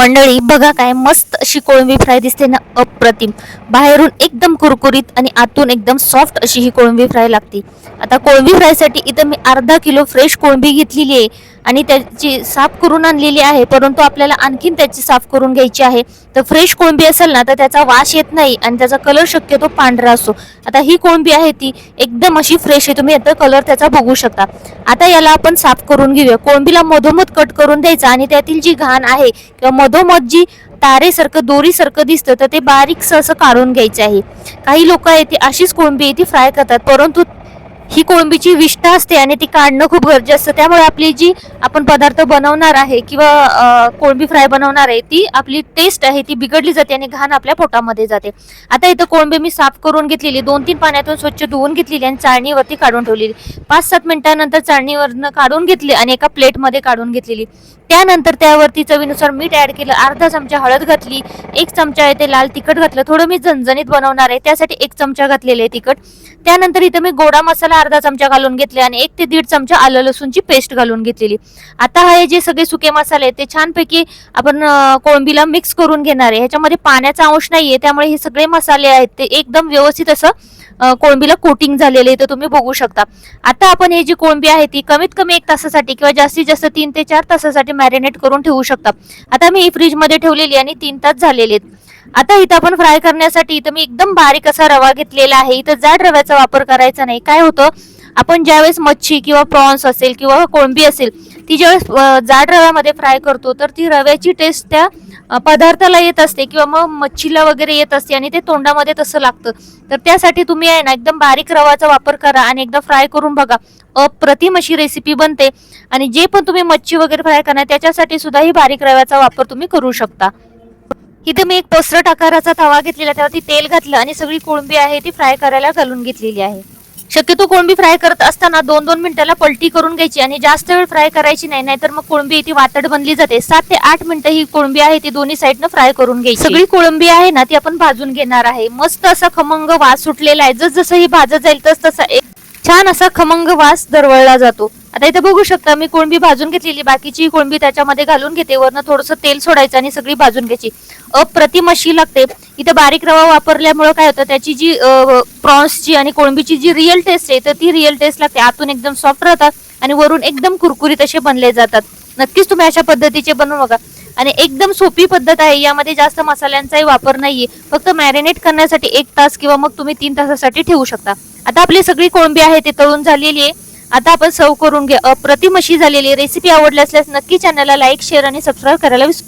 मंडळी बघा काय मस्त अशी कोळंबी फ्राय दिसते ना अप्रतिम. बाहेरून एकदम कुरकुरीत आणि आतून एकदम सॉफ्ट अशी ही कोळंबी फ्राय लागते. आता कोळंबी फ्रायसाठी इथं मी अर्धा किलो फ्रेश कोळंबी घेतलेली आहे. आणि त्याची साफ करून आणलेली आहे परंतु आपल्याला आणखीन त्याची साफ करून घ्यायची आहे. तर फ्रेश कोळंबी असेल ना तर त्याचा वास येत नाही आणि त्याचा कलर शक्यतो पांढरा असतो. आता ही कोळंबी आहे ती एकदम अशी फ्रेश आहे तुम्ही आता कलर त्याचा बघू शकता. आता याला आपण साफ करून घेऊया. कोळंबीला मधोमध कट करून द्यायचा आणि त्यातील जी घाण आहे किंवा मधोमध जी तारेसारखं दोरीसारखं दिसतं तर ते बारीकसं असं काढून घ्यायचं आहे. काही लोक आहे ती अशीच कोळंबी आहे ती फ्राय करतात परंतु ही कोळंबीची विष्ठा असते आणि ती काढणं खूप गरजेचं असतं. त्यामुळे आपली जी आपण पदार्थ बनवणार आहे किंवा कोळंबी फ्राय बनवणार आहे ती आपली टेस्ट आहे ती बिघडली जाते आणि घाण आपल्या पोटामध्ये जाते. आता इथं कोळंबी मी साफ करून घेतलेली दोन तीन पाण्यातून स्वच्छ धुवून घेतलेली आणि चाळणीवरती काढून ठेवलेली. पाच सात मिनिटांनंतर चाळणीवरनं काढून घेतली आणि एका प्लेटमध्ये काढून घेतलेली. त्यानंतर त्यावरती चवीनुसार मीठ ऍड केलं अर्धा चमचा हळद घातली एक चमचा आहे ते लाल तिखट घातलं थोडं मी झणझणीत बनवणार आहे त्यासाठी एक चमचा घातलेले आहे तिखट. त्यानंतर इथं मी गोडा मसाला अर्धा चमचा घालून घेतले आणि एक ते दीड चमचा आलं लसूणची पेस्ट घालून घेतलेली. आता हे जे सगळे सुके मसाले आहेत ते छानपैकी आपण कोळंबीला मिक्स करून घेणार आहे. ह्याच्यामध्ये पाण्याचा अंश नाहीये त्यामुळे हे सगळे मसाले आहेत ते एकदम व्यवस्थित असं कोळंबीला कोटिंग झालेले आहे तर तुम्ही बघू शकता. आता आपण हे जी कोळंबी आहे ती कमीत कमी एक तासासाठी किंवा जास्तीत जास्त तीन ते चार तासासाठी मॅरिनेट करून ठेवू शकता. आता मी ही फ्रीजमध्ये ठेवलेली आणि तीन तास झालेले आहेत. आता इथं आपण फ्राय करण्यासाठी इथं मी एकदम बारीक असा रवा घेतलेला आहे. इथं जाड रव्याचा वापर करायचा नाही. काय होतं? आपण ज्यावेळेस मच्छी किंवा प्रॉन्स असेल किंवा कोळंबी असेल ती ज्यावेळेस जाड रव्यामध्ये फ्राय करतो तर ती रव्याची टेस्ट त्या पदार्थाला येत असते किंवा मग मच्छीला वगैरे येत असते आणि ते तोंडामध्ये तसं लागतं. तर त्यासाठी तुम्ही आहे ना एकदम बारीक रवाचा वापर करा आणि एकदा फ्राय करून बघा. अप्रतिम अशी रेसिपी बनते. आणि जे पण तुम्ही मच्छी वगैरे फ्राय करणार त्याच्यासाठी सुद्धा ही बारीक रव्याचा वापर तुम्ही करू शकता. इथे मी एक पसरट आकाराचा तवा घेतलेला त्यावरती तेल घातलं आणि सगळी कोळंबी आहे ती फ्राय करायला घालून घेतलेली आहे. शक्यतो कोळंबी फ्राय करत असताना दोन दोन मिनिटाला पलटी करून घ्यायची आणि जास्त वेळ फ्राय करायची नाही नाहीतर मग कोळंबी ती वातड बनली जाते. सात ते आठ मिनिटं ही कोळंबी आहे ती दोन्ही साईडनं फ्राय करून घ्यायची. सगळी कोळंबी आहे ना ती आपण भाजून घेणार आहे. मस्त असा खमंग वास सुटलेला आहे. जस जसं ही भाजत जाईल तस तसा एक छान असा खमंग वास दरवळला जातो. आता इथे बघू शकता मी कोळंबी भाजून घेतलेली बाकीची कोळंबी त्याच्यामध्ये घालून घेते. वरनं थोडंसं तेल सोडायचं आणि सगळी भाजून घ्यायची. अप्रतिम अशी लागते. इथे बारीक रवा वापरल्यामुळे काय होतं त्याची जी प्रॉन्सची आणि कोळंबीची जी रिअल टेस्ट आहे तर ती रिअल टेस्ट लागते. आतून एकदम सॉफ्ट राहतात आणि वरून एकदम कुरकुरीत असे बनले जातात. नक्कीच तुम्ही अशा पद्धतीचे बनवू बघा. आणि एकदम सोपी पद्धत आहे यामध्ये जास्त मसाल्यांचाही वापर नाहीये. फक्त मॅरिनेट करण्यासाठी एक तास किंवा मग तुम्ही तीन तासासाठी ठेवू शकता. आता आपली सगळी कोळंबी आहे ते तळून झालेली आहे. आता आपण सर्व करून घ्या अप्रतिम अशी झालेली रेसिपी आवडली असल्यास नक्की चॅनलला लाईक शेअर आणि सबस्क्राईब करायला विसरू